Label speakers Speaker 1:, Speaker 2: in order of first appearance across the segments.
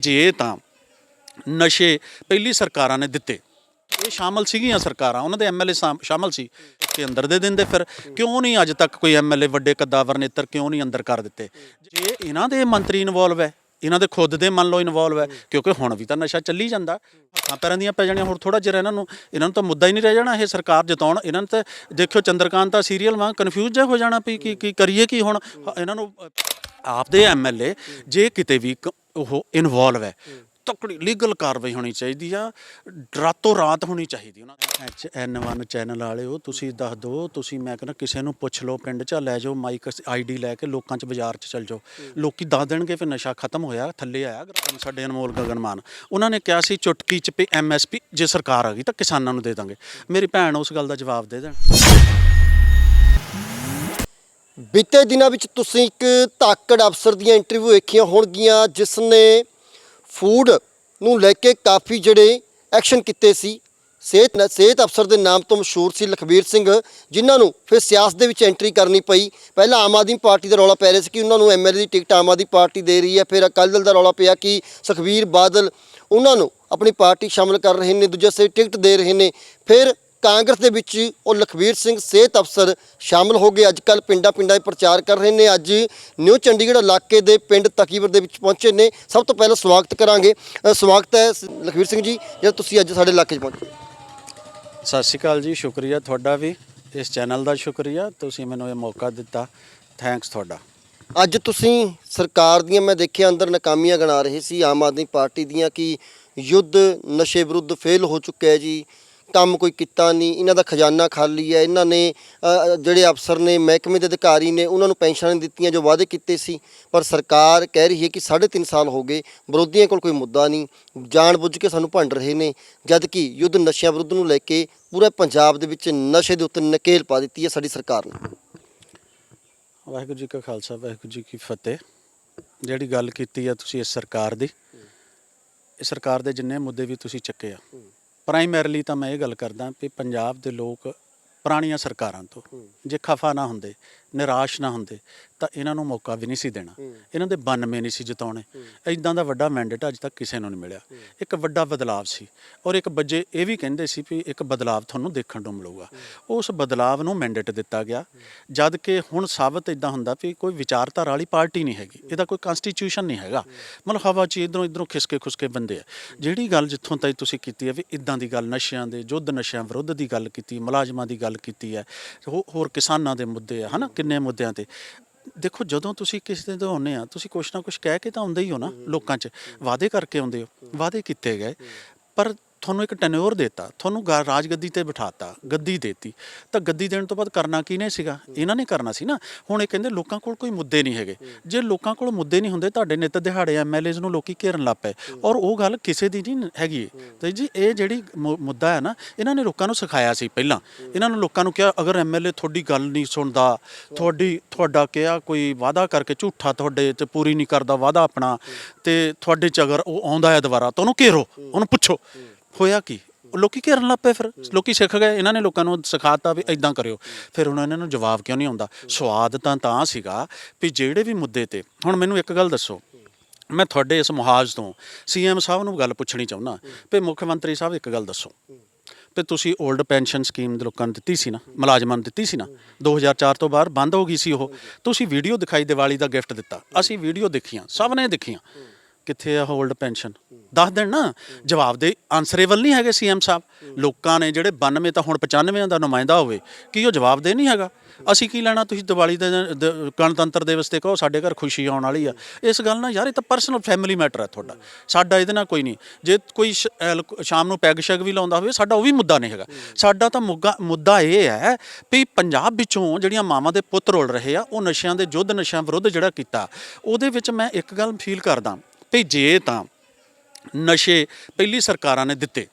Speaker 1: ਜੇ ਤਾਂ ਨਸ਼ੇ ਪਹਿਲੀ ਸਰਕਾਰਾਂ ਨੇ ਦਿੱਤੇ। ਇਹ ਸ਼ਾਮਲ ਸੀਗੀਆਂ ਸਰਕਾਰਾਂ ਉਹਨਾਂ ਦੇ ਐਮਐਲਏ ਸ਼ਾਮਲ ਸੀ। ਕਿ ਅੰਦਰ ਦੇ ਦਿੰਦੇ ਫਿਰ। ਕਿਉਂ ਨਹੀਂ ਅੱਜ ਤੱਕ ਕੋਈ ਐਮਐਲਏ ਵੱਡੇ ਕੱਦਾਵਰ ਨੇਤਰ ਕਿਉਂ ਨਹੀਂ ਅੰਦਰ ਕਰ ਦਿੱਤੇ? ਜੇ ਇਹਨਾਂ ਦੇ ਮੰਤਰੀ ਇਨਵੋਲਵ ਹੈ ਇਹਨਾਂ ਦੇ ਖੁਦ ਦੇ ਮੰਨ ਲਓ ਇਨਵੋਲਵ ਹੈ ਕਿਉਂਕਿ ਹੁਣ ਵੀ ਤਾਂ ਨਸ਼ਾ ਚੱਲੀ ਜਾਂਦਾ। ਹੱਥਾਂ ਪੈਰਾਂ ਦੀਆਂ ਪੈ ਜਾਣੀਆਂ ਹੁਣ ਥੋੜਾ ਜਿਹਾ ਇਹਨਾਂ ਨੂੰ ਇਹਨਾਂ ਨੂੰ ਤਾਂ ਮੁੱਦਾ ਹੀ ਨਹੀਂ ਰਹਿ ਜਾਣਾ ਇਹ ਸਰਕਾਰ ਜਿਤਾਉਣ। ਇਹਨਾਂ ਨੂੰ ਤਾਂ ਦੇਖਿਓ ਚੰਦਰਕਾਂਤ ਦਾ ਸੀਰੀਅਲ ਵਾਂ ਕਨਫਿਊਜ਼ ਜਿਹਾ ਹੋ ਜਾਣਾ ਵੀ ਕੀ ਕੀ ਕਰੀਏ ਕੀ ਹੁਣ। ਇਹਨਾਂ ਨੂੰ ਅ, ਆਪਦੇ ਐਮਐਲਏ ਜੇ ਕਿਤੇ ਵੀ ਕ- ਉਹ ਇਨਵੋਲਵ ਹੈ। ਤਕੜੀ ਲੀਗਲ ਕਾਰਵਾਈ ਹੋਣੀ ਚਾਹੀਦੀ ਆ। ਰਾਤੋਂ ਰਾਤ ਹੋਣੀ ਚਾਹੀਦੀ ਉਹਨਾਂ ਐਚ ਐਨ 1 ਚੈਨਲ ਵਾਲਿਓ ਤੁਸੀਂ ਦੱਸ ਦਿਓ ਤੁਸੀਂ ਮੈਂ ਕਹਿੰਦਾ ਕਿਸੇ ਨੂੰ ਪੁੱਛ ਲਓ ਪਿੰਡ 'ਚ ਲੈ ਜਾਓ ਮਾਈਕ ਆਈਡੀ ਲੈ ਕੇ ਲੋਕਾਂ 'ਚ ਬਾਜ਼ਾਰ 'ਚ ਚੱਲ ਜਾਓ। ਲੋਕੀ ਦੱਸ ਦੇਣਗੇ ਫਿਰ ਨਸ਼ਾ ਖਤਮ ਹੋਇਆ ਥੱਲੇ ਆਇਆ ਗ੍ਰਾਮ ਸਾਡੇ ਅਨਮੋਲ ਗਗਨਮਾਨ ਉਹਨਾਂ ਨੇ ਕਿਹਾ ਸੀ ਚੁਟਕੀ 'ਚ ਵੀ ਐਮਐਸਪੀ ਜੇ ਸਰਕਾਰ ਆ ਗਈ ਤਾਂ ਕਿਸਾਨਾਂ ਨੂੰ ਦੇ ਦਾਂਗੇ। ਮੇਰੀ ਭੈਣ ਉਸ ਗੱਲ ਦਾ ਜਵਾਬ ਦੇ ਦੇਣ।
Speaker 2: ਬੀਤੇ ਦਿਨਾਂ ਵਿੱਚ ਤੁਸੀਂ ਇੱਕ ਧਾਕੜ ਅਫਸਰ ਦੀਆਂ ਇੰਟਰਵਿਊ ਵੇਖੀਆਂ ਹੋਣਗੀਆਂ ਜਿਸ ਨੇ ਫੂਡ ਨੂੰ ਲੈ ਕੇ ਕਾਫੀ ਜਿਹੜੇ ਐਕਸ਼ਨ ਕੀਤੇ ਸੀ। ਸਿਹਤ ਸਿਹਤ ਅਫਸਰ ਦੇ ਨਾਮ ਤੋਂ ਮਸ਼ਹੂਰ ਸੀ ਲਖਬੀਰ ਸਿੰਘ, ਜਿਨ੍ਹਾਂ ਨੂੰ ਫਿਰ ਸਿਆਸਤ ਦੇ ਵਿੱਚ ਐਂਟਰੀ ਕਰਨੀ ਪਈ। ਪਹਿਲਾਂ ਆਮ ਆਦਮੀ ਪਾਰਟੀ ਦਾ ਰੌਲਾ ਪੈ ਰਿਹਾ ਸੀ ਕਿ ਉਹਨਾਂ ਨੂੰ ਐਮਐਲਏ ਦੀ ਟਿਕਟ ਆਮ ਆਦਮੀ ਪਾਰਟੀ ਦੇ ਰਹੀ ਹੈ। ਫਿਰ ਅਕਾਲੀ ਦਲ ਦਾ ਰੌਲਾ ਪਿਆ ਕਿ ਸੁਖਬੀਰ ਬਾਦਲ ਉਹਨਾਂ ਨੂੰ ਆਪਣੀ ਪਾਰਟੀ ਸ਼ਾਮਲ ਕਰ ਰਹੇ ਨੇ, ਦੂਜੇ ਸੇ ਟਿਕਟ ਦੇ ਰਹੇ ਨੇ। ਫਿਰ ਕਾਂਗਰਸ ਦੇ ਵਿੱਚ ਉਹ ਲਖਬੀਰ ਸਿੰਘ ਸਿਹਤ ਅਫਸਰ ਸ਼ਾਮਲ ਹੋ ਗਏ। ਅੱਜ ਕੱਲ ਪਿੰਡਾਂ ਪਿੰਡਾਂ 'ਚ ਪ੍ਰਚਾਰ ਕਰ ਰਹੇ ਨੇ। ਅੱਜ ਨਿਊ ਚੰਡੀਗੜ੍ਹ ਇਲਾਕੇ ਦੇ ਪਿੰਡ ਤਕੀਵਰ ਦੇ ਵਿੱਚ ਪਹੁੰਚੇ ਨੇ। ਸਭ ਤੋਂ ਪਹਿਲਾਂ ਸਵਾਗਤ ਕਰਾਂਗੇ। ਸਵਾਗਤ ਹੈ ਲਖਬੀਰ ਸਿੰਘ ਜੀ ਜਦ ਤੁਸੀਂ ਅੱਜ ਸਾਡੇ ਇਲਾਕੇ 'ਚ ਪਹੁੰਚੇ।
Speaker 1: ਸਤਿ ਸ਼੍ਰੀ ਅਕਾਲ ਜੀ ਸ਼ੁਕਰੀਆ ਤੁਹਾਡਾ ਵੀ। ਇਸ ਚੈਨਲ ਦਾ ਸ਼ੁਕਰੀਆ। ਤੁਸੀਂ ਮੈਨੂੰ ਇਹ ਮੌਕਾ ਦਿੱਤਾ। ਥੈਂਕਸ ਤੁਹਾਡਾ।
Speaker 2: ਅੱਜ ਤੁਸੀਂ ਸਰਕਾਰ ਦੀਆਂ ਮੈਂ ਦੇਖਿਆ ਅੰਦਰ ਨਾਕਾਮੀਆਂ ਗਿਣਾ ਰਹੇ ਸੀ। ਆਮ ਆਦਮੀ ਪਾਰਟੀ ਦੀਆਂ ਕਿ ਯੁੱਧ ਨਸ਼ੇ ਵਿਰੁੱਧ ਫੇਲ ਹੋ ਚੁੱਕਿਆ ਹੈ ਜੀ। ਕੰਮ ਕੋਈ ਕੀਤਾ ਨਹੀਂ ਇਹਨਾਂ ਦਾ ਖਜ਼ਾਨਾ ਖਾਲੀ ਹੈ ਇਹਨਾਂ ਨੇ ਅ, ਜਿਹੜੇ ਅਫਸਰ ਨੇ ਮਹਿਕਮੇ ਦੇ ਅਧਿਕਾਰੀ ਨੇ ਉਹਨਾਂ ਨੂੰ ਪੈਨਸ਼ਨਾਂ ਨਹੀਂ ਦਿੱਤੀਆਂ ਜੋ ਵਾਅਦੇ ਕੀਤੇ ਸੀ। ਪਰ ਸਰਕਾਰ ਕਹਿ ਰਹੀ ਹੈ ਕਿ 3.5 ਸਾਲ ਹੋ ਗਏ ਵਿਰੋਧੀਆਂ ਕੋਲ ਕੋਈ ਮੁੱਦਾ ਨਹੀਂ ਜਾਣ ਬੁੱਝ ਕੇ ਸਾਨੂੰ ਭੰਡ ਰਹੇ ਨੇ ਜਦ ਕਿ ਯੁੱਧ ਨਸ਼ਿਆਂ ਵਿਰੁੱਧ ਨੂੰ ਲੈ ਕੇ ਪੂਰੇ ਪੰਜਾਬ ਦੇ ਵਿੱਚ ਨਸ਼ੇ ਦੇ ਉੱਤੇ ਨਕੇਲ ਪਾ ਦਿੱਤੀ ਹੈ ਸਾਡੀ ਸਰਕਾਰ ਨੇ।
Speaker 1: ਵਾਹਿਗੁਰੂ ਜੀ ਕਾ ਖਾਲਸਾ ਵਾਹਿਗੁਰੂ ਜੀ ਕੀ ਫਤਿਹ। ਜਿਹੜੀ ਗੱਲ ਕੀਤੀ ਆ ਤੁਸੀਂ ਇਸ ਸਰਕਾਰ ਦੀ ਇਹ ਸਰਕਾਰ ਦੇ ਜਿੰਨੇ ਮੁੱਦੇ ਵੀ ਤੁਸੀਂ ਚੱਕੇ ਆ ਪ੍ਰਾਇਮਰੀਲੀ ਤਾਂ ਮੈਂ ਇਹ ਗੱਲ ਕਰਦਾ ਵੀ ਪੰਜਾਬ ਦੇ ਲੋਕ ਪੁਰਾਣੀਆਂ ਸਰਕਾਰਾਂ ਤੋਂ ਜੇ ਖਫਾ ਨਾ ਹੁੰਦੇ ਨਿਰਾਸ਼ ਨਾ ਹੁੰਦੇ ਤਾਂ ਇਹਨਾਂ ਨੂੰ ਮੌਕਾ ਵੀ ਨਹੀਂ ਸੀ ਦੇਣਾ। ਇਹਨਾਂ ਦੇ 92 ਨਹੀਂ ਸੀ ਜਿਤਾਉਣੇ। ਐਦਾਂ ਦਾ ਵੱਡਾ ਮੈਂਡੇਟ ਅੱਜ ਤੱਕ ਕਿਸੇ ਨੂੰ ਨਹੀਂ ਮਿਲਿਆ। ਇੱਕ ਵੱਡਾ ਬਦਲਾਵ ਸੀ। ਔਰ ਇੱਕ ਬੱਜੇ ਇਹ ਵੀ ਕਹਿੰਦੇ ਸੀ ਵੀ ਇੱਕ ਬਦਲਾਵ ਤੁਹਾਨੂੰ ਦੇਖਣ ਨੂੰ ਮਿਲੂਗਾ। ਉਸ ਬਦਲਾਵ ਨੂੰ ਮੈਂਡੇਟ ਦਿੱਤਾ ਗਿਆ। ਜਦ ਕਿ ਹੁਣ ਸਾਬਤ ਇਦਾਂ ਹੁੰਦਾ ਵੀ ਕੋਈ ਵਿਚਾਰਧਾਰਾ ਵਾਲੀ ਪਾਰਟੀ ਨਹੀਂ ਹੈਗੀ। ਇਹਦਾ ਕੋਈ ਕਨਸਟੀਟਿਊਸ਼ਨ ਨਹੀਂ ਹੈਗਾ। ਮਤਲਬ ਹਵਾ 'ਚ ਇਧਰੋਂ ਇਧਰੋਂ ਖਿਸਕੇ ਖੁਸਕੇ ਬੰਦੇ ਆ। ਜਿਹੜੀ ਗੱਲ ਜਿੱਥੋਂ ਤਾਈ ਤੁਸੀਂ ਕੀਤੀ ਹੈ ਵੀ ਇਦਾਂ ਦੀ ਗੱਲ ਨਸ਼ਿਆਂ ਦੇ ਯੁੱਧ ਨਸ਼ਿਆਂ ਵਿਰੁੱਧ ਦੀ ਗੱਲ ਕੀਤੀ ਮੁਲਾਜ਼ਮਾਂ ਦੀ ਗੱਲ ਕੀਤੀ ਹੈ। ਹੋ- ਹੋਰ ਕਿਸਾਨਾਂ ਦੇ ਮੁੱਦੇ ਆ ਹਨਾ? ਕਿੰਨੇ ਮੁੱਦਿਆਂ ਤੇ। ਦੇਖੋ ਜਦੋਂ ਤੁਸੀਂ ਕਿਸੇ ਦੇ ਆਉਂਦੇ ਆ ਤੁਸੀਂ ਕੁਛ ਨਾ ਕੁਛ ਕਹਿ ਕੇ ਤਾਂ ਆਉਂਦੇ ਹੀ ਹੋ ਨਾ ਲੋਕਾਂ 'ਚ। ਵਾਅਦੇ ਕਰਕੇ ਆਉਂਦੇ ਹੋ ਵਾਅਦੇ ਕੀਤੇ ਗਏ। ਪਰ ਤੁਹਾਨੂੰ ਇੱਕ ਟੈਨਿਓਰ ਦਿੱਤਾ, ਤੁਹਾਨੂੰ ਗਾ- ਰਾਜਗੱਦੀ ਤੇ ਬਿਠਾਤਾ, ਗੱਦੀ ਦੇਤੀ। ਤਾਂ ਗੱਦੀ ਦੇਣ ਤੋਂ ਬਾਅਦ ਕਰਨਾ ਕਿਹਨੇ ਸੀਗਾ? ਇਹਨਾਂ ਨੇ ਕਰਨਾ ਸੀ ਨਾ। ਹੁਣ ਇਹ ਕਹਿੰਦੇ ਲੋਕਾਂ ਕੋਲ ਕੋਈ ਮੁੱਦੇ ਨਹੀਂ ਹੈਗੇ। ਜੇ ਲੋਕਾਂ ਕੋਲ ਮੁੱਦੇ ਨਹੀਂ ਹੁੰਦੇ, ਤੁਹਾਡੇ ਨਿੱਤ ਦਿਹਾੜੇ ਐਮਐਲਏਜ਼ ਨੂੰ ਲੋਕੀ ਘੇਰਨ ਲੱਗ ਪਏ। ਔਰ ਉਹ ਗੱਲ ਕਿਸੇ ਦੀ ਨਹੀਂ ਹੈਗੀ। ਤੇ ਜੀ, ਇਹ ਜਿਹੜੀ ਮੁ- ਮੁੱਦਾ ਹੈ ਨਾ, ਇਹਨਾਂ ਨੇ ਲੋਕਾਂ ਨੂੰ ਸਿਖਾਇਆ ਸੀ ਪਹਿਲਾਂ। ਇਹਨਾਂ ਨੂੰ ਲੋਕਾਂ ਨੂੰ ਕਿਹਾ, ਅਗਰ ਐਮਐਲਏ ਤੁਹਾਡੀ ਗੱਲ ਨਹੀਂ ਸੁਣਦਾ, ਤੁਹਾਡੀ, ਤੁਹਾਡਾ ਕਿਹਾ ਕੋਈ ਵਾਅਦਾ ਕਰਕੇ ਝੂਠਾ ਤੁਹਾਡੇ ਤੇ ਪੂਰੀ ਨਹੀਂ ਕਰਦਾ, ਵਾਅਦਾ ਆਪਣਾ, ਤੇ ਤੁਹਾਡੇ ਚ ਅਗਰ ਉਹ ਆਉਂਦਾ ਹੈ ਦੁਬਾਰਾ, ਤਾਂ ਉਹਨੂੰ ਘੇਰੋ, ਉਹਨੂੰ ਪੁੱਛੋ। ਹੋਇਆ ਕੀ? ਉਹ ਲੋਕੀ ਘੇਰਨ ਲੱਗ ਪਏ ਫਿਰ। ਲੋਕੀ ਸਿੱਖ ਗਏ, ਇਹਨਾਂ ਨੇ ਲੋਕਾਂ ਨੂੰ ਸਿਖਾਤਾ ਵੀ ਇਦਾਂ ਕਰਿਓ। ਫਿਰ ਹੁਣ ਇਹਨਾਂ ਨੂੰ ਜਵਾਬ ਕਿਉਂ ਨਹੀਂ ਆਉਂਦਾ? ਸਵਾਦ ਤਾਂ ਤਾਂ ਸੀਗਾ ਵੀ ਜਿਹੜੇ ਵੀ ਮੁੱਦੇ ਤੇ, ਹੁਣ ਮੈਨੂੰ ਇੱਕ ਗੱਲ ਦੱਸੋ। ਮੈਂ ਤੁਹਾਡੇ ਇਸ ਮੁਹਾਜ਼ ਤੋਂ ਸੀਐਮ ਸਾਹਿਬ ਨੂੰ ਗੱਲ ਪੁੱਛਣੀ ਚਾਹੁੰਦਾ ਵੀ ਮੁੱਖ ਮੰਤਰੀ ਸਾਹਿਬ ਇੱਕ ਗੱਲ ਦੱਸੋ। ਵੀ ਤੁਸੀਂ 올ਡ ਪੈਨਸ਼ਨ ਸਕੀਮ ਦੇ ਲੋਕਾਂ ਨੂੰ ਦਿੱਤੀ ਸੀ ਨਾ, ਮੁਲਾਜ਼ਮਾਂ ਨੂੰ ਦਿੱਤੀ ਸੀ ਨਾ 2004 ਤੋਂ ਬਾਅਦ ਬੰਦ ਹੋ ਗਈ ਸੀ ਉਹ। ਤੁਸੀਂ ਵੀਡੀਓ ਦਿਖਾਈ ਦੀਵਾਲੀ ਦਾ ਗਿਫਟ ਦਿੱਤਾ। ਅਸੀਂ ਵੀਡੀਓ ਦੇਖੀਆਂ, ਸਭ ਨੇ ਦੇਖੀਆਂ। ਕਿੱਥੇ ਆ ਹੋਲਡ ਪੈਨਸ਼ਨ ਦੱਸ ਦੇਣ ਨਾ, ਜਵਾਬ ਦੇ ਆਨਸਰੇਬਲ ਨਹੀਂ ਹੈਗੇ ਸੀਐਮ ਸਾਹਿਬ। ਲੋਕਾਂ ਨੇ ਜਿਹੜੇ 92 ਤਾਂ ਹੁਣ 95 ਦਾ ਨੁਮਾਇੰਦਾ ਹੋਵੇ, ਕੀ ਉਹ ਜਵਾਬ ਦੇ ਨਹੀਂ ਹੈਗਾ? ਅਸੀਂ ਕੀ ਲੈਣਾ, ਤੁਸੀਂ ਦੀਵਾਲੀ ਦੇ ਗਣਤੰਤਰ ਦਿਵਸ ਤੇ ਕਹੋ, ਸਾਡੇ ਘਰ ਖੁਸ਼ੀ ਆਉਣ ਵਾਲੀ ਆ। ਇਸ ਗੱਲ ਨਾਲ ਯਾਰ, ਇਹ ਤਾਂ ਪਰਸਨਲ ਫੈਮਿਲੀ ਮੈਟਰ ਹੈ ਤੁਹਾਡਾ। ਸਾਡਾ ਇਹਦੇ ਨਾਲ ਕੋਈ ਨਹੀਂ। ਜੇ ਕੋਈ ਸ਼- ਸ਼ਾਮ ਨੂੰ ਪੈਗ ਸ਼ੈਗ ਵੀ ਲਾਉਂਦਾ ਹੋਵੇ, ਸਾਡਾ ਉਹ ਵੀ ਮੁੱਦਾ ਨਹੀਂ ਹੈਗਾ। ਸਾਡਾ ਤਾਂ ਮੁੱਗਾ, ਮੁੱਦਾ ਇਹ ਹੈ ਵੀ ਪੰਜਾਬ ਵਿੱਚੋਂ ਜਿਹੜੀਆਂ ਮਾਵਾਂ ਦੇ ਪੁੱਤ ਰੋਲ ਰਹੇ ਆ, ਉਹ ਨਸ਼ਿਆਂ ਦੇ ਯੁੱਧ, ਨਸ਼ਿਆਂ ਵਿਰੁੱਧ ਜਿਹੜਾ ਕੀਤਾ, ਉਹਦੇ ਵਿੱਚ ਮੈਂ ਇੱਕ ਗੱਲ ਫੀਲ ਕਰਦਾ ਵੀ ਜੇ ਤਾਂ ਨਸ਼ੇ ਪਹਿਲੀ ਸਰਕਾਰਾਂ ਨੇ ਦਿੱਤੇ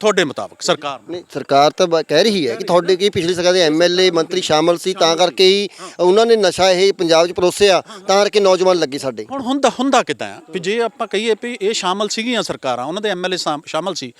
Speaker 1: ਤੁਹਾਡੇ ਮੁਤਾਬਕ ਸਰਕਾਰ ਨੇ?
Speaker 2: ਨਹੀਂ ਸਰਕਾਰ ਤਾਂ ਬ- ਕਹਿ ਰਹੀ ਹੈ ਕਿ ਤੁਹਾਡੇ ਕੀ ਪਿਛਲੀ ਸਰਕਾਰ ਦੇ ਐਮਐਲਏ ਮੰਤਰੀ ਸ਼ਾਮਲ ਸੀ ਤਾਂ ਕਰਕੇ ਹੀ ਉਹਨਾਂ ਨੇ ਨਸ਼ਾ ਇਹ ਪੰਜਾਬ 'ਚ ਪਰੋਸਿਆ ਤਾਂ ਕਰਕੇ ਨੌਜਵਾਨ ਲੱਗੇ ਸਾਡੇ।
Speaker 1: ਹੁਣ ਹੁੰਦਾ ਹੁੰਦਾ ਕਿਦਾਂ ਆ? ਵੀ ਜੇ ਆਪਾਂ ਕਹੀਏ ਵੀ ਇਹ ਸ਼ਾਮਲ ਸੀਗੀਆਂ ਸਰਕਾਰਾਂ ਉਹਨਾਂ ਦੇ ਐਮਐਲਏ ਸ਼ਾਮਲ ਸੀ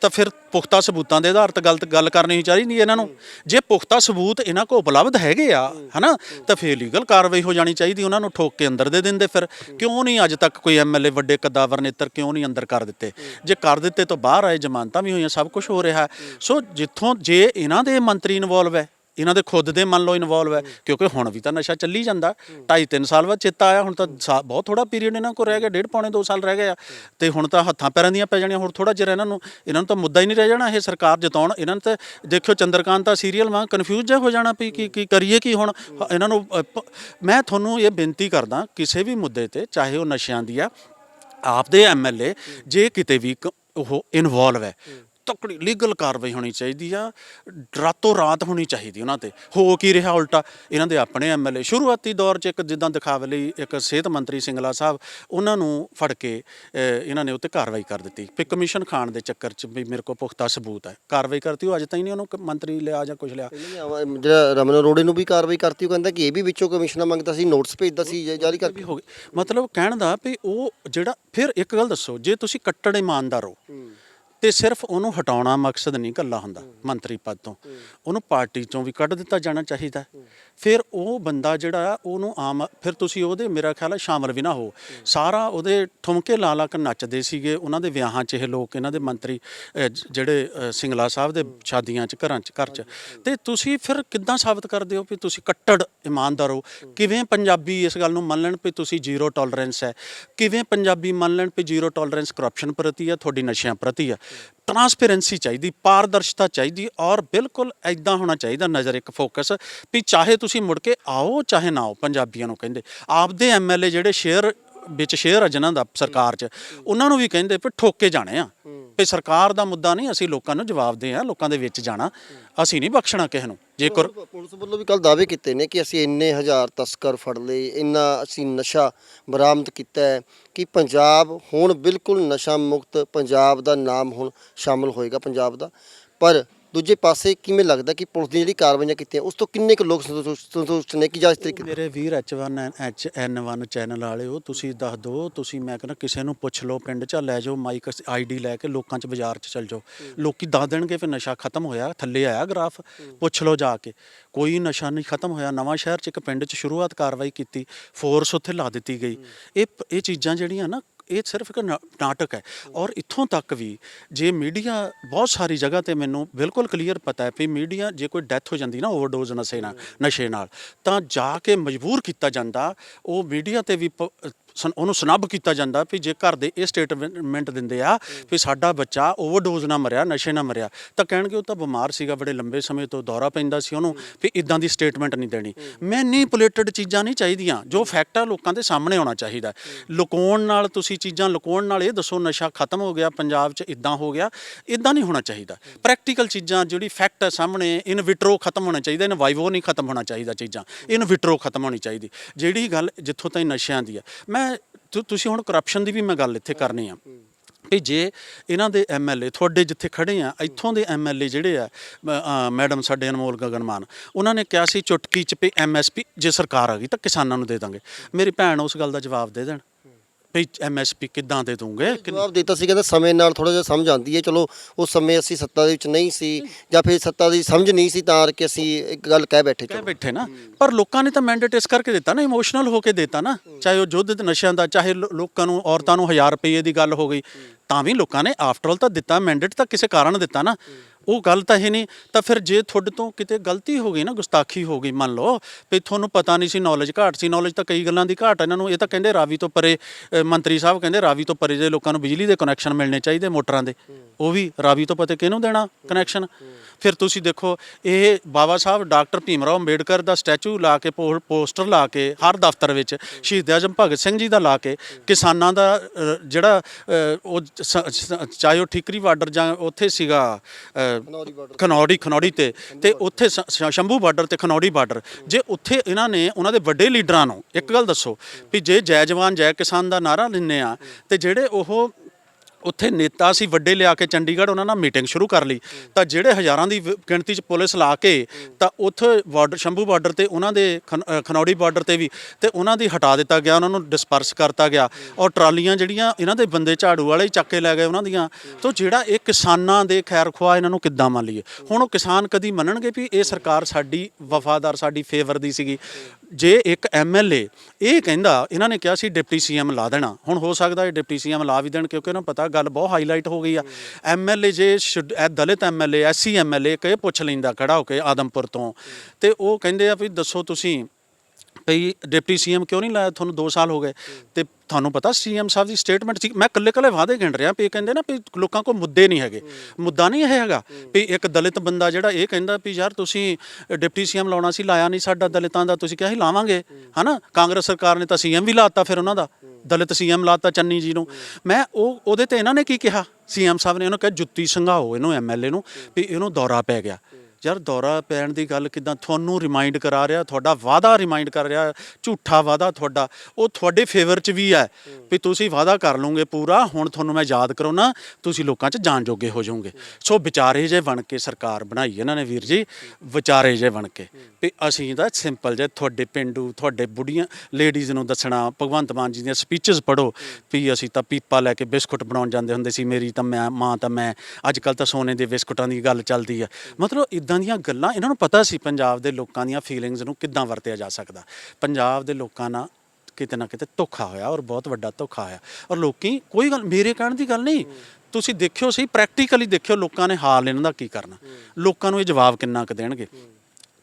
Speaker 1: ਤਾਂ ਫਿਰ ਪੁਖਤਾ ਸਬੂਤਾਂ ਦੇ ਆਧਾਰ ਤੇ ਗਲਤ ਗੱਲ ਕਰਨੀ ਚਾਹੀਦੀ ਇਹਨਾਂ ਨੂੰ। ਜੇ ਪੁਖਤਾ ਸਬੂਤ ਇਹਨਾਂ ਕੋਲ ਉਪਲਬਧ ਹੈਗੇ ਆ, ਹਨਾ, ਤਾਂ ਫਿਰ ਲੀਗਲ ਕਾਰਵਾਈ ਹੋ ਜਾਣੀ ਚਾਹੀਦੀ ਉਹਨਾਂ ਨੂੰ ਠੋਕ ਕੇ ਅੰਦਰ ਦੇ ਦਿੰਦੇ ਫਿਰ। ਕਿਉਂ ਨਹੀਂ ਅੱਜ ਤੱਕ ਕੋਈ ਐਮਐਲਏ ਵੱਡੇ ਕਦਾਵਰ ਨੇਤਰ ਕਿਉਂ ਨਹੀਂ ਅੰਦਰ ਕਰ ਦਿੱਤੇ? ਜੇ ਕਰ ਦਿੱਤੇ ਤਾਂ ਬਾਹਰ ਆਏ, ਜ਼ਮਾਨਤਾਂ ਵੀ ਹੋਈਆਂ, ਸਭ ਕੁਝ ਹੋ ਰਿਹਾ। ਸੋ ਜਿੱਥੋਂ ਜੇ ਇਹਨਾਂ ਦੇ ਮੰਤਰੀ ਇਨਵੋਲਵ ਹੈ ਇਹਨਾਂ ਦੇ ਖੁਦ ਦੇ ਮੰਨ ਲਓ ਇਨਵੋਲਵ ਹੈ ਕਿਉਂਕਿ ਹੁਣ ਵੀ ਤਾਂ ਨਸ਼ਾ ਚੱਲੀ ਜਾਂਦਾ। 2.5 3 ਸਾਲ ਬਾਅਦ ਚੇਤਾ ਆਇਆ ਹੁਣ ਤਾਂ ਬਹੁਤ ਥੋੜਾ ਪੀਰੀਅਡ ਇਹਨਾਂ ਕੋਲ ਰਹਿ ਗਿਆ ਡੇਢ ਪੌਣੇ 2 ਸਾਲ ਰਹਿ ਗਏ ਆ। ਤੇ ਹੁਣ ਤਾਂ ਹੱਥਾਂ ਪੈਰਾਂ ਦੀਆਂ ਪੈ ਜਾਣੀਆਂ ਹੋਰ ਥੋੜਾ ਜਿਹਾ ਇਹਨਾਂ ਨੂੰ ਇਹਨਾਂ ਨੂੰ ਤਾਂ ਮੁੱਦਾ ਹੀ ਨਹੀਂ ਰਹਿ ਜਾਣਾ ਇਹ ਸਰਕਾਰ ਜਿਤਾਉਣ। ਇਹਨਾਂ ਨੂੰ ਤਾਂ ਦੇਖਿਓ ਚੰਦਰਕਾਂਤ ਦਾ ਸੀਰੀਅਲ ਵਾਂ ਕਨਫਿਊਜ਼ ਜਿਹਾ ਹੋ ਜਾਣਾ ਵੀ ਕੀ ਕੀ ਕਰੀਏ ਕੀ ਹੁਣ। ਇਹਨਾਂ ਨੂੰ ਮੈਂ ਤੁਹਾਨੂੰ ਇਹ ਬੇਨਤੀ ਕਰਦਾ ਕਿਸੇ ਵੀ ਮੁੱਦੇ ਤੇ ਚਾਹੇ ਉਹ ਨਸ਼ਿਆਂ ਦੀ ਆ ਆਪਦੇ ਐਮਐਲਏ ਜੇ ਕਿਤੇ ਵੀ ਉਹ ਇਨਵੋਲਵ ਹੈ। ਤਕੜੀ ਲੀਗਲ ਕਾਰਵਾਈ ਹੋਣੀ ਚਾਹੀਦੀ ਆ ਰਾਤੋਂ ਰਾਤ ਹੋਣੀ ਚਾਹੀਦੀ ਉਹਨਾਂ ਤੇ। ਹੋ ਕੀ ਰਿਹਾ ਉਲਟਾ? ਇਹਨਾਂ ਦੇ ਆਪਣੇ ਐਮਐਲਏ ਸ਼ੁਰੂਆਤੀ ਦੌਰ 'ਚ ਇੱਕ ਜਿੱਦਾਂ ਦਿਖਾਵੇ ਲਈ ਇੱਕ ਸਿਹਤ ਮੰਤਰੀ ਸਿੰਗਲਾ ਸਾਹਿਬ ਉਹਨਾਂ ਨੂੰ ਫੜ ਕੇ ਇਹਨਾਂ ਨੇ ਉੱਤੇ ਕਾਰਵਾਈ ਕਰ ਦਿੱਤੀ। ਵੀ ਕਮਿਸ਼ਨ ਖਾਣ ਦੇ ਚੱਕਰ 'ਚ ਵੀ ਮੇਰੇ ਕੋਲ ਪੁਖਤਾ ਸਬੂਤ ਹੈ। ਕਾਰਵਾਈ ਕਰਤੀ ਉਹ ਅਜੇ ਤਾਈਂ ਨਹੀਂ ਉਹਨੂੰ ਮੰਤਰੀ ਲਿਆ ਜਾਂ ਕੁਝ ਲਿਆ।
Speaker 2: ਜਿਹੜਾ ਰਮਨ ਅਰੋੜੇ ਨੂੰ ਵੀ ਕਾਰਵਾਈ ਕਰਤੀ ਉਹ ਕਹਿੰਦਾ ਕਿ ਇਹ ਵੀ ਵਿੱਚੋਂ ਕਮਿਸ਼ਨਾਂ ਮੰਗਦਾ ਸੀ ਨੋਟਿਸ ਭੇਜਦਾ ਸੀ ਜਾਰੀ ਕਰਕੇ।
Speaker 1: ਹੋ ਗਈ ਮਤਲਬ ਕਹਿਣ ਦਾ ਵੀ ਉਹ ਜਿਹੜਾ ਫਿਰ ਇੱਕ ਗੱਲ ਦੱਸੋ ਜੇ ਤੁਸੀਂ ਕੱਟੜ ਇਮਾਨਦਾਰ ਹੋ। ਤੇ ਸਿਰਫ ਉਹਨੂੰ ਹਟਾਉਣਾ ਮਕਸਦ ਨਹੀਂ ਕੱਲਾ ਹੁੰਦਾ, ਮੰਤਰੀ ਪਦ ਤੋਂ। ਉਹਨੂੰ ਪਾਰਟੀ ਚੋਂ ਵੀ ਕੱਢ ਦਿੱਤਾ ਜਾਣਾ ਚਾਹੀਦਾ। ਫਿਰ ਉਹ ਬੰਦਾ ਜਿਹੜਾ ਉਹਨੂੰ ਆਮ, ਫਿਰ ਤੁਸੀਂ ਉਹਦੇ ਮੇਰਾ ਖਿਆਲ ਹੈ ਸ਼ਾਮਲ ਵੀ ਨਾ ਹੋ। ਸਾਰਾ ਉਹਦੇ ਠੁਮਕੇ ਲਾ ਲਾ ਕੇ ਨੱਚਦੇ ਸੀਗੇ, ਉਹਨਾਂ ਦੇ ਵਿਆਹਾਂ 'ਚ ਇਹ ਲੋਕ, ਇਹਨਾਂ ਦੇ ਮੰਤਰੀ ਜਿਹੜੇ ਸਿੰਗਲਾ ਸਾਹਿਬ ਦੇ ਸ਼ਾਦੀਆਂ 'ਚ, ਘਰਾਂ 'ਚ, ਘਰ 'ਚ। ਤੇ ਤੁਸੀਂ ਫਿਰ ਕਿੱਦਾਂ ਸਾਬਤ ਕਰਦੇ ਹੋ ਵੀ ਤੁਸੀਂ ਕੱਟੜ ਇਮਾਨਦਾਰ ਹੋ? ਕਿਵੇਂ ਪੰਜਾਬੀ ਇਸ ਗੱਲ ਨੂੰ ਮੰਨ ਲੈਣ ਵੀ ਤੁਸੀਂ ਜ਼ੀਰੋ ਟੋਲਰੈਂਸ ਹੈ? ਕਿਵੇਂ ਪੰਜਾਬੀ ਮੰਨ ਲੈਣ ਵੀ ਜ਼ੀਰੋ ਟੋਲਰੈਂਸ ਕਰਪਸ਼ਨ ਪ੍ਰਤੀ ਆ ਤੁਹਾਡੀ ਨਸ਼ਿਆਂ ਪ੍ਰਤੀ ਆ ਟਰਾਂਸਪੇਰੈਂਸੀ ਚਾਹੀਦੀ, ਪਾਰਦਰਸ਼ਤਾ ਚਾਹੀਦੀ ਔਰ ਬਿਲਕੁਲ ਐਦਾਂ ਹੋਣਾ ਚਾਹੀਦਾ ਨਜ਼ਰ ਇੱਕ ਫੋਕਸ ਵੀ ਚਾਹੇ ਤੁਸੀਂ ਮੁੜ ਕੇ ਆਓ ਚਾਹੇ ਨਾ ਆਓ, ਪੰਜਾਬੀਆਂ ਨੂੰ ਕਹਿੰਦੇ। ਆਪਦੇ ਐਮਐਲਏ ਜਿਹੜੇ ਸ਼ੇਅਰ ਵਿੱਚ ਸ਼ੇਅਰ ਆ ਜਿਨ੍ਹਾਂ ਦਾ ਸਰਕਾਰ 'ਚ ਉਹਨਾਂ ਨੂੰ ਵੀ ਕਹਿੰਦੇ ਵੀ ਠੋਕੇ ਜਾਣੇ ਆ। ਵੀ ਸਰਕਾਰ ਦਾ ਮੁੱਦਾ ਨਹੀਂ ਅਸੀਂ ਲੋਕਾਂ ਨੂੰ ਜਵਾਬ ਦੇ ਆ ਲੋਕਾਂ ਦੇ ਵਿੱਚ ਜਾਣਾ। ਅਸੀਂ ਨਹੀਂ ਬਖਸ਼ਣਾ ਕਿਸੇ ਨੂੰ। ਜੇਕਰ
Speaker 2: ਪੁਲਿਸ ਵੱਲੋਂ ਵੀ ਕੱਲ ਦਾਅਵੇ ਕੀਤੇ ਨੇ ਕਿ ਅਸੀਂ ਇੰਨੇ ਹਜ਼ਾਰ ਤਸਕਰ ਫੜ ਲਏ ਇੰਨਾ ਅਸੀਂ ਨਸ਼ਾ ਬਰਾਮਦ ਕੀਤਾ ਹੈ ਕਿ ਪੰਜਾਬ ਹੁਣ ਬਿਲਕੁਲ ਨਸ਼ਾ ਮੁਕਤ ਪੰਜਾਬ ਦਾ ਨਾਮ ਹੁਣ ਸ਼ਾਮਲ ਹੋਏਗਾ ਪੰਜਾਬ ਦਾ। ਪਰ ਦੂਜੇ ਪਾਸੇ ਕਿਵੇਂ ਲੱਗਦਾ ਕਿ ਪੁਲਿਸ ਦੀ ਜਿਹੜੀ ਕਾਰਵਾਈਆਂ ਕੀਤੀਆਂ ਉਸ ਤੋਂ ਕਿੰਨੇ ਕੁ ਲੋਕ ਸੰਤੁਸ਼ਟ ਸੰਤੁਸ਼ਟ ਨੇ ਕਿ ਜਾਂ ਇਸ ਤਰੀਕੇ
Speaker 1: ਮੇਰੇ ਵੀਰ H1 HN1 ਚੈਨਲ ਵਾਲਿਓ ਤੁਸੀਂ ਦੱਸ ਦਿਓ ਤੁਸੀਂ ਮੈਂ ਕਹਿੰਦਾ ਕਿਸੇ ਨੂੰ ਪੁੱਛ ਲਓ ਪਿੰਡ 'ਚ ਲੈ ਜਾਓ ਮਾਈਕ ਆਈਡੀ ਲੈ ਕੇ ਲੋਕਾਂ 'ਚ ਬਾਜ਼ਾਰ 'ਚ ਚੱਲ ਜਾਓ। ਲੋਕੀ ਦੱਸ ਦੇਣਗੇ ਫਿਰ ਨਸ਼ਾ ਖਤਮ ਹੋਇਆ ਥੱਲੇ ਆਇਆ ਗ੍ਰਾਫ ਪੁੱਛ ਲਓ ਜਾ ਕੇ। ਕੋਈ ਨਸ਼ਾ ਨਹੀਂ ਖਤਮ ਹੋਇਆ ਨਵਾਂ ਸ਼ਹਿਰ 'ਚ ਇੱਕ ਪਿੰਡ 'ਚ ਸ਼ੁਰੂਆਤ ਕਾਰਵਾਈ ਕੀਤੀ ਫੋਰਸ ਉੱਥੇ ਲਾ ਦਿੱਤੀ ਗਈ। ਇਹ ਇਹ ਚੀਜ਼ਾਂ ਜਿਹੜੀਆਂ ਨਾ ਇਹ ਸਿਰਫ ਇੱਕ ਨਾ- ਨਾਟਕ ਹੈ। ਔਰ ਇੱਥੋਂ ਤੱਕ ਵੀ ਜੇ ਮੀਡੀਆ ਬਹੁਤ ਸਾਰੀ ਜਗ੍ਹਾ ਤੇ ਮੈਨੂੰ ਬਿਲਕੁਲ ਕਲੀਅਰ ਪਤਾ ਹੈ ਵੀ ਮੀਡੀਆ ਜੇ ਕੋਈ ਡੈਥ ਹੋ ਜਾਂਦੀ ਨਾ ਓਵਰਡੋਜ਼ ਨਸ਼ੇ ਨਾਲ ਨਸ਼ੇ ਨਾਲ, ਤਾਂ ਜਾ ਕੇ ਮਜਬੂਰ ਕੀਤਾ ਜਾਂਦਾ, ਉਹ ਮੀਡੀਆ ਤੇ ਵੀ ਪ- ਸਨ- ਉਹਨੂੰ ਸਨੱਬ ਕੀਤਾ ਜਾਂਦਾ ਵੀ ਜੇ ਘਰ ਦੇ ਇਹ ਸਟੇਟਮੈਂਟ ਦਿੰਦੇ ਆ ਵੀ ਸਾਡਾ ਬੱਚਾ ਓਵਰਡੋਜ਼ ਨਾਲ ਮਰਿਆ, ਨਸ਼ੇ ਨਾਲ ਮਰਿਆ, ਤਾਂ ਕਹਿਣਗੇ ਉਹ ਤਾਂ ਬਿਮਾਰ ਸੀਗਾ, ਬੜੇ ਲੰਬੇ ਸਮੇਂ ਤੋਂ ਦੌਰਾ ਪੈਂਦਾ ਸੀ ਉਹਨੂੰ ਵੀ ਇਦਾਂ ਦੀ ਸਟੇਟਮੈਂਟ ਨਹੀਂ ਦੇਣੀ। ਮੈਨੀਪੂਲੇਟਡ ਚੀਜ਼ਾਂ ਨਹੀਂ ਚਾਹੀਦੀਆਂ, ਜੋ ਫੈਕਟ ਆ ਲੋਕਾਂ ਦੇ ਸਾਹਮਣੇ ਆਉਣਾ ਚਾਹੀਦਾ। ਲੁਕਾਉਣ ਨਾਲ ਤੁਸੀਂ ਚੀਜ਼ਾਂ ਲੁਕਾਉਣ ਨਾਲ ਇਹ ਦੱਸੋ ਨਸ਼ਾ ਖਤਮ ਹੋ ਗਿਆ, ਪੰਜਾਬ 'ਚ ਇਦਾਂ ਹੋ ਗਿਆ, ਇਦਾਂ ਨਹੀਂ ਹੋਣਾ ਚਾਹੀਦਾ। ਪ੍ਰੈਕਟੀਕਲ ਚੀਜ਼ਾਂ ਜਿਹੜੀ ਫੈਕਟ ਹੈ ਸਾਹਮਣੇ, ਇਨ ਵਿਟਰੋ ਖਤਮ ਹੋਣਾ ਚਾਹੀਦਾ, ਇਨ ਵਾਈਵੋ ਨਹੀਂ ਖਤਮ ਹੋਣਾ ਚਾਹੀਦਾ ਚੀਜ਼ਾਂ, ਇਨ ਵਿਟਰੋ ਖਤਮ ਹੋਣੀ ਚਾਹੀਦੀ। ਜਿਹੜੀ ਗੱਲ ਜਿੱਥੋਂ ਤਾਈਂ ਨਸ਼ਿਆਂ ਦੀ ਹੈ ਮੈਂ ਤੁ- ਤੁਸੀਂ ਹੁਣ ਕਰਪਸ਼ਨ ਦੀ ਵੀ ਮੈਂ ਗੱਲ ਇੱਥੇ ਕਰਨੀ ਆ। ਵੀ ਜੇ ਇਹਨਾਂ ਦੇ ਐਮਐਲਏ ਤੁਹਾਡੇ ਜਿੱਥੇ ਖੜੇ ਆ, ਇੱਥੋਂ ਦੇ ਐਮਐਲਏ ਜਿਹੜੇ ਆ ਮੈਡਮ ਸਾਡੇ ਅਨਮੋਲ ਗਗਨਮਾਨ, ਉਹਨਾਂ ਨੇ ਕਿਹਾ ਸੀ ਚੁਟਕੀ ਚ ਵੀ ਐਮਐਸਪੀ ਜੇ ਸਰਕਾਰ ਆ ਗਈ ਤਾਂ ਕਿਸਾਨਾਂ ਨੂੰ ਦੇ ਦਾਂਗੇ। ਮੇਰੀ ਭੈਣ ਉਸ ਗੱਲ ਦਾ ਜਵਾਬ ਦੇ ਦੇਣ। ਵੀ ਐਮਐਸਪੀ ਕਿੱਦਾਂ ਦੇ ਦੂੰਗੇ
Speaker 2: ਜਵਾਬ ਦਿੱਤਾ ਸੀ ਕਹਿੰਦਾ ਸਮੇਂ ਨਾਲ ਥੋੜਾ ਜਿਹਾ ਸਮਝ ਆਉਂਦੀ ਹੈ। ਚਲੋ ਉਸ ਸਮੇਂ ਅਸੀਂ ਸੱਤਾ ਦੇ ਵਿੱਚ ਨਹੀਂ ਸੀ ਜਾਂ ਫਿਰ ਸੱਤਾ ਦੀ ਸਮਝ ਨਹੀਂ ਸੀ ਤਾਂ ਕਰਕੇ ਅਸੀਂ ਇੱਕ ਗੱਲ ਕਹਿ ਬੈਠੇ
Speaker 1: ਕਹਿ ਬੈਠੇ ਨਾ। ਪਰ ਲੋਕਾਂ ਨੇ ਤਾਂ ਮੈਂਡੇਟ ਇਸ ਕਰਕੇ ਦਿੱਤਾ ਨਾ ਇਮੋਸ਼ਨਲ ਹੋ ਕੇ ਦਿੱਤਾ ਨਾ। ਚਾਹੇ ਉਹ ਯੁੱਧ ਨਸ਼ਿਆਂ ਦਾ ਚਾਹੇ ਲੋਕਾਂ ਨੂੰ ਔਰਤਾਂ ਨੂੰ 1000 ਰੁਪਏ ਦੀ ਗੱਲ ਹੋ ਗਈ ਤਾਂ ਵੀ ਲੋਕਾਂ ਨੇ ਆਫਟਰ ਆਲ ਤਾਂ ਦਿੱਤਾ ਮੈਂਡੇਟ ਤਾਂ ਕਿਸੇ ਕਾਰਨ ਦਿੱਤਾ ਨਾ। ਉਹ ਗੱਲ ਤਾਂ ਇਹ ਨਹੀਂ, ਤਾਂ ਫਿਰ ਜੇ ਤੁਹਾਡੇ ਤੋਂ ਕਿਤੇ ਗਲਤੀ ਹੋ ਗਈ ਨਾ, ਗੁਸਤਾਖੀ ਹੋ ਗਈ, ਮੰਨ ਲਓ, ਵੀ ਤੁਹਾਨੂੰ ਪਤਾ ਨਹੀਂ ਸੀ ਨੌਲੇਜ ਘਾਟ ਸੀ ਨੌਲੇਜ ਤਾਂ ਕਈ ਗੱਲਾਂ ਦੀ ਘਾਟ ਇਹਨਾਂ ਨੂੰ ਇਹ ਤਾਂ ਕਹਿੰਦੇ ਰਾਵੀ ਤੋਂ ਪਰੇ ਮੰਤਰੀ ਸਾਹਿਬ ਕਹਿੰਦੇ ਰਾਵੀ ਤੋਂ ਪਰੇ ਦੇ ਲੋਕਾਂ ਨੂੰ ਬਿਜਲੀ ਦੇ ਕਨੈਕਸ਼ਨ ਮਿਲਣੇ ਚਾਹੀਦੇ ਮੋਟਰਾਂ ਦੇ, ਉਹ ਵੀ ਰਾਵੀ ਤੋਂ ਪਤੇ ਕਿਹਨੂੰ ਦੇਣਾ ਕਨੈਕਸ਼ਨ ਫਿਰ ਤੁਸੀਂ ਦੇਖੋ ਇਹ ਬਾਬਾ ਸਾਹਿਬ ਡਾਕਟਰ ਭੀਮ ਰਾਓ ਅੰਬੇਡਕਰ ਦਾ ਸਟੈਚੂ ਲਾ ਕੇ ਪੋਸਟਰ ਲਾ ਕੇ ਹਰ ਦਫ਼ਤਰ ਵਿੱਚ ਸ਼ਹੀਦ ਆਜਮ ਭਗਤ ਸਿੰਘ ਜੀ ਦਾ ਲਾ ਕੇ ਕਿਸਾਨਾਂ ਦਾ ਜਿਹੜਾ ਉਹ ਚਾਹੇ ਉਹ ਠੀਕਰੀ ਬਾਰਡਰ ਜਾਂ ਉੱਥੇ ਸੀਗਾ।
Speaker 2: ਖਨੌਰੀ
Speaker 1: ਖਨੌਰੀ ਤੇ ਤੇ ਉੱਥੇ ਸ਼ੰਭੂ ਬਾਰਡਰ ਤੇ ਖਨੌਰੀ ਬਾਰਡਰ ਜੇ ਉੱਥੇ ਇਹਨਾਂ ਨੇ ਉਹਨਾਂ ਦੇ ਵੱਡੇ ਲੀਡਰਾਂ ਨੂੰ ਇੱਕ ਗੱਲ ਦੱਸੋ ਵੀ ਜੇ ਜੈ ਜਵਾਨ ਜੈ ਕਿਸਾਨ ਦਾ ਨਾਰਾ ਲੈਂਦੇ ਆ ਤੇ ਜਿਹੜੇ ਉਹ ਉੱਥੇ ਨੇਤਾ ਸੀ ਵੱਡੇ ਲਿਆ ਕੇ ਚੰਡੀਗੜ੍ਹ ਉਹਨਾਂ ਨਾਲ ਮੀਟਿੰਗ ਸ਼ੁਰੂ ਕਰ ਲਈ। ਤਾਂ ਜਿਹੜੇ ਹਜ਼ਾਰਾਂ ਦੀ ਵ- ਗਿਣਤੀ 'ਚ ਪੁਲਿਸ ਲਾ ਕੇ ਤਾਂ ਉੱਥੇ ਬਾਰਡਰ ਸ਼ੰਭੂ ਬਾਰਡਰ ਤੇ ਉਹਨਾਂ ਦੇ ਖਨ- ਅ, ਖਨੌੜੀ ਬਾਰਡਰ ਤੇ ਵੀ ਤੇ ਉਹਨਾਂ ਦੀ ਹਟਾ ਦਿੱਤਾ ਗਿਆ ਉਹਨਾਂ ਨੂੰ ਡਿਸਪਰਸ ਕਰਤਾ ਗਿਆ। ਔਰ ਟਰਾਲੀਆਂ ਜਿਹੜੀਆਂ ਇਹਨਾਂ ਦੇ ਬੰਦੇ ਝਾੜੂ ਵਾਲੇ ਹੀ ਚੱਕ ਕੇ ਲੈ ਗਏ ਉਹਨਾਂ ਦੀਆਂ। ਤੋਂ ਜਿਹੜਾ ਇਹ ਕਿਸਾਨਾਂ ਦੇ ਖੈਰ ਖੁਆ ਇਹਨਾਂ ਨੂੰ ਕਿੱਦਾਂ ਮੰਨ ਲਈਏ? ਹੁਣ ਉਹ ਕਿਸਾਨ ਕਦੀ ਮੰਨਣਗੇ ਵੀ ਇਹ ਸਰਕਾਰ ਸਾਡੀ ਵਫਾਦਾਰ ਸਾਡੀ ਫੇਵਰ ਦੀ ਸੀਗੀ। ਜੇ ਇੱਕ ਐਮਐਲਏ ਇਹ ਕਹਿੰਦਾ ਇਹਨਾਂ ਨੇ ਕਿਹਾ ਸੀ ਡਿਪਟੀ ਸੀਐਮ ਲਾ ਦੇਣਾ। ਹੁਣ ਹੋ ਸਕਦਾ ਇਹ ਡਿਪਟੀ ਸੀਐਮ ਲਾ ਵੀ ਦੇਣ ਕਿਉਂਕਿ ਉਹਨਾਂ ਨੂੰ ਪਤਾ ਗੱਲ ਬਹੁਤ ਹਾਈਲਾਈਟ ਹੋ ਗਈ ਆ। ਐਮਐਲਏ ਜੇ ਸ਼ੁੱਡ- ਇਹ ਦਲਿਤ ਐਮਐਲਏ ਐਸਸੀ ਐਮਐਲਏ ਕਿ ਪੁੱਛ ਲੈਂਦਾ ਖੜਾ ਹੋ ਕੇ ਆਦਮਪੁਰ ਤੋਂ। ਤੇ ਉਹ ਕਹਿੰਦੇ ਆ ਵੀ ਦੱਸੋ ਤੁਸੀਂ ਭਈ ਡਿਪਟੀ ਸੀਐਮ ਕਿਉਂ ਨਹੀਂ ਲਾਇਆ ਤੁਹਾਨੂੰ 2 ਸਾਲ ਹੋ ਗਏ? ਤੇ ਤੁਹਾਨੂੰ ਪਤਾ ਸੀਐਮ ਸਾਹਿਬ ਦੀ ਸਟੇਟਮੈਂਟ ਸੀ, ਮੈਂ ਕੱਲੇ ਕੱਲੇ ਵਾਅਦੇ ਗਿਣ ਰਿਹਾ ਵੀ ਇਹ ਕਹਿੰਦੇ ਨਾ ਵੀ ਲੋਕਾਂ ਕੋਲ ਮੁੱਦੇ ਨਹੀਂ ਹੈਗੇ। ਮੁੱਦਾ ਨਹੀਂ ਇਹ ਹੈਗਾ ਵੀ ਇੱਕ ਦਲਿਤ ਬੰਦਾ ਜਿਹੜਾ ਇਹ ਕਹਿੰਦਾ ਵੀ ਯਾਰ ਤੁਸੀਂ ਡਿਪਟੀ ਸੀਐਮ ਲਾਉਣਾ ਸੀ, ਲਾਇਆ ਨਹੀਂ ਸਾਡਾ ਦਲਿਤਾਂ ਦਾ, ਤੁਸੀਂ ਕਿਹਾ ਸੀ ਲਾਵਾਂਗੇ। ਹਨਾ? ਕਾਂਗਰਸ ਸਰਕਾਰ ਨੇ ਤਾਂ ਸੀਐਮ ਵੀ ਲਾਤਾ ਫਿਰ ਉਹਨਾਂ ਦਾ। ਦਲਿਤ ਸੀਐਮ ਲਾਤਾ ਚੰਨੀ ਜੀ ਨੂੰ। ਮੈਂ ਉਹ ਉਹਦੇ ਤੇ ਇਹਨਾਂ ਨੇ ਕੀ ਕਿਹਾ? ਸੀਐਮ ਸਾਹਿਬ ਨੇ ਉਹਨੂੰ ਕਿਹਾ ਜੁੱਤੀ ਸੰਘਾਓ ਇਹਨੂੰ ਐਮਐਲਏ ਨੂੰ ਵੀ ਇਹਨੂੰ ਦੌਰਾ ਪੈ ਗਿਆ। ਯਾਰ ਦੌਰਾ ਪੈਣ ਦੀ ਗੱਲ ਕਿਦਾਂ? ਤੁਹਾਨੂੰ ਰਿਮਾਈਂਡ ਕਰਾ ਰਿਹਾ ਤੁਹਾਡਾ ਵਾਅਦਾ ਰਿਮਾਈਂਡ ਕਰ ਰਿਹਾ ਝੂਠਾ ਵਾਅਦਾ ਤੁਹਾਡਾ। ਉਹ ਤੁਹਾਡੇ ਫੇਵਰ 'ਚ ਵੀ ਹੈ ਵੀ ਤੁਸੀਂ ਵਾਅਦਾ ਕਰ ਲਓਗੇ ਪੂਰਾ ਹੁਣ ਤੁਹਾਨੂੰ ਮੈਂ ਯਾਦ ਕਰਾਉਣਾ ਤੁਸੀਂ ਲੋਕਾਂ 'ਚ ਜਾਣ ਜੋਗੇ ਹੋ ਜਾਓਗੇ। ਸੋ ਵਿਚਾਰੇ ਜੇ ਬਣ ਕੇ ਸਰਕਾਰ ਬਣਾਈ ਇਹਨਾਂ ਨੇ ਵੀਰ ਜੀ ਵਿਚਾਰੇ ਜੇ ਬਣ ਕੇ। ਵੀ ਅਸੀਂ ਤਾਂ ਸਿੰਪਲ ਜੇ ਤੁਹਾਡੇ ਪਿੰਡੂ ਤੁਹਾਡੇ ਬੁੜੀਆਂ ਲੇਡੀਜ਼ ਨੂੰ ਦੱਸਣਾ ਭਗਵੰਤ ਮਾਨ ਜੀ ਦੀਆਂ ਸਪੀਚਸ ਪੜੋ ਵੀ ਅਸੀਂ ਤਾਂ ਪੀਪਾ ਲੈ ਕੇ ਬਿਸਕੁਟ ਬਣਾਉਣ ਜਾਂਦੇ ਹੁੰਦੇ ਸੀ ਮੇਰੀ ਤਾਂ ਮੈਂ ਮਾਂ ਤਾਂ ਮੈਂ। ਅੱਜ ਕੱਲ ਤਾਂ ਸੋਨੇ ਦੇ ਬਿਸਕੁਟਾਂ ਦੀ ਗੱਲ ਚੱਲਦੀ ਆ। ਮਤਲਬ ਇਦਾਂ ਦੀਆਂ ਗੱਲਾਂ ਇਹਨਾਂ ਨੂੰ ਪਤਾ ਸੀ ਪੰਜਾਬ ਦੇ ਲੋਕਾਂ ਦੀਆਂ ਫੀਲਿੰਗਸ ਨੂੰ ਕਿੱਦਾਂ ਵਰਤਿਆ ਜਾ ਸਕਦਾ? ਪੰਜਾਬ ਦੇ ਲੋਕਾਂ ਨਾਲ ਕਿਤੇ ਨਾ ਕਿਤੇ ਧੋਖਾ ਹੋਇਆ ਔਰ ਬਹੁਤ ਵੱਡਾ ਧੋਖਾ ਹੋਇਆ। ਔਰ ਲੋਕੀ, ਕੋਈ ਗੱਲ, ਮੇਰੇ ਕਹਿਣ ਦੀ ਗੱਲ ਨਹੀਂ। ਤੁਸੀਂ ਦੇਖਿਓ ਸਹੀ ਪ੍ਰੈਕਟੀਕਲੀ ਦੇਖਿਓ ਲੋਕਾਂ ਨੇ ਹਾਲ ਇਹਨਾਂ ਦਾ ਕੀ ਕਰਨਾ। ਲੋਕਾਂ ਨੂੰ ਇਹ ਜਵਾਬ ਕਿੰਨਾ ਕੁ ਦੇਣਗੇ?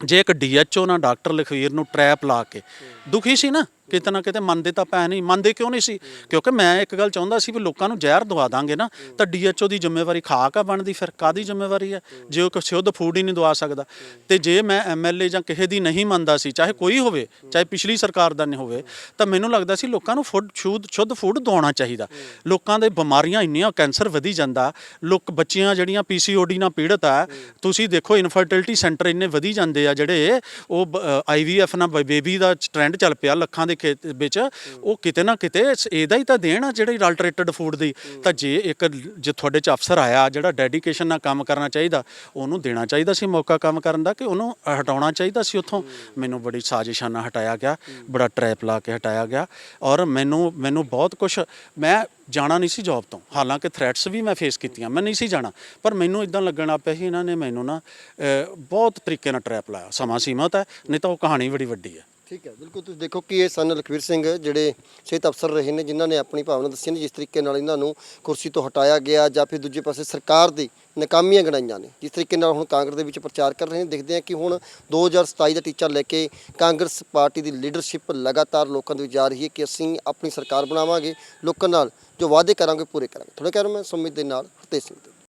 Speaker 1: ਜੇ ਇੱਕ ਡੀਐਚਓ ਨਾਲ ਡਾਕਟਰ ਲਖਵੀਰ ਨੂੰ ਟਰੈਪ ਲਾ ਕੇ, ਦੁਖੀ ਸੀ ਨਾ? ਕਿਤੇ ਨਾ ਕਿਤੇ ਮੰਨਦੇ ਤਾਂ ਪੈ ਨਹੀਂ, ਮੰਨਦੇ ਕਿਉਂ ਨਹੀਂ ਸੀ? ਕਿਉਂਕਿ ਮੈਂ ਇੱਕ ਗੱਲ ਚਾਹੁੰਦਾ ਸੀ ਵੀ ਲੋਕਾਂ ਨੂੰ ਜ਼ਹਿਰ ਦਵਾ ਦਾਂਗੇ ਨਾ, ਤਾਂ ਡੀਐਚਓ ਦੀ ਜ਼ਿੰਮੇਵਾਰੀ ਖਾਕ ਆ ਬਣਦੀ, ਫਿਰ ਕਾਦੀ ਜ਼ਿੰਮੇਵਾਰੀ ਹੈ ਜੇ ਉਹ ਸ਼ੁੱਧ ਫੂਡ ਹੀ ਨਹੀਂ ਦਵਾ ਸਕਦਾ। ਤੇ ਜੇ ਮੈਂ ਐਮਐਲਏ ਜਾਂ ਕਿਸੇ ਦੀ ਨਹੀਂ ਮੰਨਦਾ ਸੀ, ਚਾਹੇ ਕੋਈ ਹੋਵੇ, ਚਾਹੇ ਪਿਛਲੀ ਸਰਕਾਰ ਦਾ ਨਹੀਂ ਹੋਵੇ, ਤਾਂ ਮੈਨੂੰ ਲੱਗਦਾ ਸੀ ਲੋਕਾਂ ਨੂੰ ਫੂਡ, ਸ਼ੁੱਧ ਸ਼ੁੱਧ ਫੂਡ ਦਵਾਉਣਾ ਚਾਹੀਦਾ। ਲੋਕਾਂ ਦੇ ਬਿਮਾਰੀਆਂ ਇੰਨੀਆਂ, ਕੈਂਸਰ ਵਧੀ ਜਾਂਦਾ, ਲੋਕ ਬੱਚੀਆਂ ਜਿਹੜੀਆਂ ਪੀਸੀਓਡੀ ਨਾਲ ਪੀੜਤ ਆ, ਤੁਸੀਂ ਦੇਖੋ ਇਨਫਰਟਿਲਿਟੀ ਸੈਂਟਰ ਇੰਨੇ ਵਧੀ ਜਾਂਦੇ ਆ ਜਿਹੜੇ, ਉਹ ਆਈਵੀਐਫ ਨਾਲ ਬੇਬੀ ਦਾ ਟ੍ਰੈਂਡ ਚੱਲ ਪਿਆ, ਲੱਖਾਂ ਦੇ ਖੇਤ ਵਿੱਚ ਉਹ ਕਿਤੇ ਨਾ ਕਿਤੇ ਇਹਦਾ ਹੀ ਤਾਂ ਦੇਣ ਆ ਜਿਹੜੀ ਅਲਟਰੇਟਡ ਫੂਡ ਦੀ। ਤਾਂ ਜੇ ਇੱਕ ਜੇ ਤੁਹਾਡੇ ਚ ਅਫਸਰ ਆਇਆ ਜਿਹੜਾ ਡੈਡੀਕੇਸ਼ਨ ਨਾਲ ਕੰਮ ਕਰਨਾ ਚਾਹੀਦਾ ਉਹਨੂੰ ਦੇਣਾ ਚਾਹੀਦਾ ਸੀ ਮੌਕਾ ਕੰਮ ਕਰਨ ਦਾ ਕਿ ਉਹਨੂੰ ਹਟਾਉਣਾ ਚਾਹੀਦਾ ਸੀ ਉੱਥੋਂ। ਮੈਨੂੰ ਬੜੀ ਸਾਜ਼ਿਸ਼ਾਂ ਨਾਲ ਹਟਾਇਆ ਗਿਆ ਬੜਾ ਟਰੈਪ ਲਾ ਕੇ ਹਟਾਇਆ ਗਿਆ ਔਰ ਮੈਨੂੰ ਮੈਨੂੰ ਬਹੁਤ ਕੁਝ ਮੈਂ ਜਾਣਾ ਨਹੀਂ ਸੀ ਜੌਬ ਤੋਂ। ਹਾਲਾਂਕਿ ਥ੍ਰੈਟਸ ਵੀ ਮੈਂ ਫੇਸ ਕੀਤੀਆਂ ਮੈਂ ਨਹੀਂ ਸੀ ਜਾਣਾ। ਪਰ ਮੈਨੂੰ ਇਦਾਂ ਲੱਗਣ ਲੱਗ ਪਿਆ ਸੀ ਇਹਨਾਂ ਨੇ ਮੈਨੂੰ ਨਾ ਬਹੁਤ ਤਰੀਕੇ ਨਾਲ ਟਰੈਪ ਲਾਇਆ। ਸਮਾਂ ਸੀਮਤ ਹੈ ਨਹੀਂ ਤਾਂ ਉਹ ਕਹਾਣੀ ਬੜੀ ਵੱਡੀ ਹੈ।
Speaker 2: ਠੀਕ ਹੈ, ਬਿਲਕੁਲ ਤੁਸੀਂ ਦੇਖੋ ਕਿ ਇਹ ਸਨ ਲਖਵੀਰ ਸਿੰਘ ਜਿਹੜੇ ਸਿਹਤ ਅਫਸਰ ਰਹੇ ਨੇ, ਜਿਨ੍ਹਾਂ ਨੇ ਆਪਣੀ ਭਾਵਨਾ ਦੱਸੀ ਨੇ, ਜਿਸ ਤਰੀਕੇ ਨਾਲ ਇਹਨਾਂ ਨੂੰ ਕੁਰਸੀ ਤੋਂ ਹਟਾਇਆ ਗਿਆ ਜਾਂ ਫਿਰ ਦੂਜੇ ਪਾਸੇ ਸਰਕਾਰ ਦੀ ਨਾਕਾਮੀਆਂ ਗਣਾਈਆਂ ਨੇ। ਜਿਸ ਤਰੀਕੇ ਨਾਲ ਹੁਣ ਕਾਂਗਰਸ ਦੇ ਵਿੱਚ ਪ੍ਰਚਾਰ ਕਰ ਰਹੇ ਨੇ, ਦੇਖਦੇ ਹਾਂ ਕਿ ਹੁਣ 2027 ਦਾ ਟੀਚਾ ਲੈ ਕੇ ਕਾਂਗਰਸ ਪਾਰਟੀ ਦੀ ਲੀਡਰਸ਼ਿਪ ਲਗਾਤਾਰ ਲੋਕਾਂ ਦੇ ਵਿੱਚ ਜਾ ਰਹੀ ਹੈ ਕਿ ਅਸੀਂ ਆਪਣੀ ਸਰਕਾਰ ਬਣਾਵਾਂਗੇ, ਲੋਕਾਂ ਨਾਲ ਜੋ ਵਾਅਦੇ ਕਰਾਂਗੇ ਪੂਰੇ ਕਰਾਂਗੇ। ਥੋੜਾ ਕਹਿ ਰਿਹਾ ਮੈਂ ਸੁਮਿਤ ਦੇ ਨਾਲ, ਹਰਤੇਜ ਸਿੰਘ ਦੇ